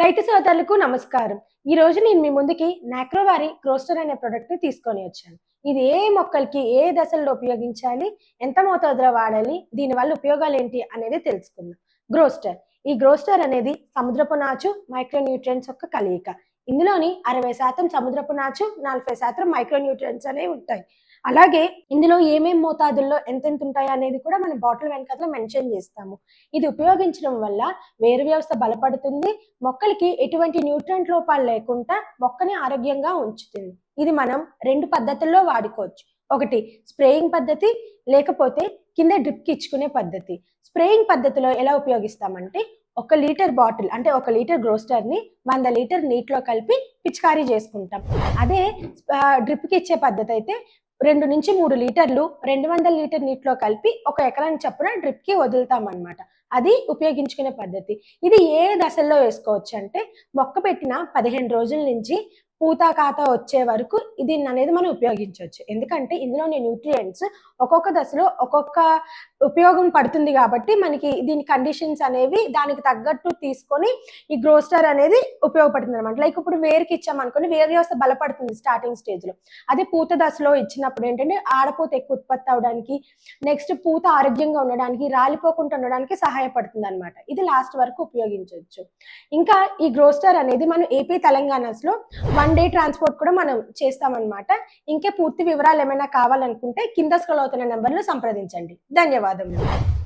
రైతు సోదరులకు నమస్కారం. ఈ రోజు నేను మీ ముందుకి నాక్రోవారి క్రోస్టర్ అనే ప్రోడక్ట్ని తీసుకొని వచ్చాను. ఇది ఏ మొక్కలకి ఏ దశల్లో ఉపయోగించాలి ఎంత మోతాదులో వాడాలి దీనివల్ల ఉపయోగాలు ఏంటి అనేది తెలుసుకుందాం. గ్రోస్టర్ ఈ గ్రోస్టర్ అనేది సముద్రపు నాచు మైక్రోన్యూట్రియన్స్ యొక్క కలయిక. ఇందులోని అరవై శాతం సముద్రపు నాచు నలభై శాతం మైక్రోన్యూట్రియన్స్ అనేవి ఉంటాయి. అలాగే ఇందులో ఏమేం మోతాదుల్లో ఎంతెంత ఉంటాయి అనేది కూడా మనం బాటిల్ వెనకలో మెన్షన్ చేస్తాము. ఇది ఉపయోగించడం వల్ల వేరు వ్యవస్థ బలపడుతుంది మొక్కలకి ఎటువంటి న్యూట్రియంట్ లోపాలు లేకుండా మొక్కని ఆరోగ్యంగా ఉంచుతుంది. ఇది మనం రెండు పద్ధతుల్లో వాడుకోవచ్చు. ఒకటి స్ప్రేయింగ్ పద్ధతి లేకపోతే కింద డ్రిప్కి ఇచ్చుకునే పద్ధతి. స్ప్రేయింగ్ పద్ధతిలో ఎలా ఉపయోగిస్తామంటే ఒక లీటర్ బాటిల్ అంటే ఒక లీటర్ గ్రోస్టర్ని వంద లీటర్ నీటిలో కలిపి పిచికారీ చేసుకుంటాం. అదే డ్రిప్కి ఇచ్చే పద్ధతి అయితే రెండు నుంచి మూడు లీటర్లు రెండు వందల లీటర్ నీటిలో కలిపి ఒక ఎకరానికి చప్పున డ్రిప్కి వదులుతాం అది ఉపయోగించుకునే పద్ధతి. ఇది ఏ దశల్లో వేసుకోవచ్చు అంటే మొక్క పెట్టిన పదిహేను రోజుల నుంచి పూత ఖాతా వచ్చే వరకు దీన్ని అనేది మనం ఉపయోగించవచ్చు. ఎందుకంటే ఇందులోని న్యూట్రియంట్స్ ఒక్కొక్క దశలో ఒక్కొక్క ఉపయోగం పడుతుంది కాబట్టి మనకి దీని కండిషన్స్ అనేవి దానికి తగ్గట్టు తీసుకొని ఈ గ్రోస్టర్ అనేది ఉపయోగపడుతుంది అనమాట లైక్ ఇప్పుడు వేరుకి ఇచ్చామనుకోండి వేరు వ్యవస్థ బలపడుతుంది స్టార్టింగ్ స్టేజ్లో. అదే పూత దశలో ఇచ్చినప్పుడు ఏంటంటే ఆడపూత ఎక్కువ ఉత్పత్తి అవడానికి నెక్స్ట్ పూత ఆరోగ్యంగా ఉండడానికి రాలిపోకుండా ఉండడానికి సహాయపడుతుంది అనమాట ఇది లాస్ట్ వరకు ఉపయోగించవచ్చు. ఇంకా ఈ గ్రోస్టర్ అనేది మనం ఏపీ తెలంగాణలో వన్ డే ట్రాన్స్పోర్ట్ కూడా మనం చేస్తామన్నమాట. ఇంకే పూర్తి వివరాలు ఏమైనా కావాలనుకుంటే కింద స్క్రోల్ అవుతున్న నెంబర్లో సంప్రదించండి. ధన్యవాదములు.